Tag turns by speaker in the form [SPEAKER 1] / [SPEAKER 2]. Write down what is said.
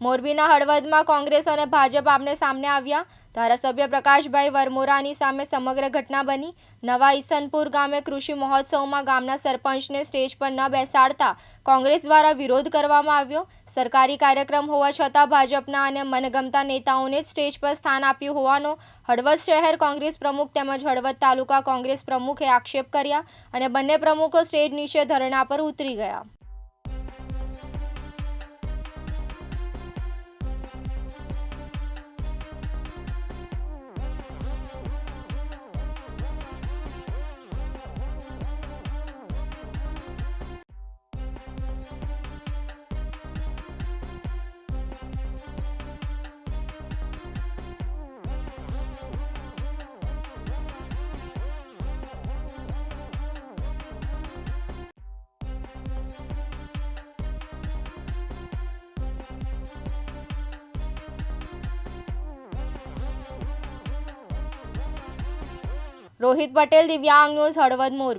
[SPEAKER 1] મોરબીના હળવદમાં કોંગ્રેસ અને ભાજપ આપને સામને આવ્યા. ધારાસભ્ય પ્રકાશભાઈ વરમોરાની સામે સમગ્ર ઘટના બની. નવા ઈસનપુર ગામે કૃષિ મહોત્સવમાં ગામના સરપંચને સ્ટેજ પર ન બેસાડતા કોંગ્રેસ દ્વારા વિરોધ કરવામાં આવ્યો. સરકારી કાર્યક્રમ હોવા છતાં ભાજપના અને મનગમતા નેતાઓને જ સ્ટેજ પર સ્થાન આપ્યું હોવાનો હળવદ શહેર કોંગ્રેસ પ્રમુખ તેમજ હળવદ તાલુકા કોંગ્રેસ પ્રમુખે આક્ષેપ કર્યા અને બંને પ્રમુખો સ્ટેજ નીચે ધરણા પર ઉતરી ગયા. રોહિત પટેલ દિવ્યાંગ ન્યૂઝ હળવદ મોરબી.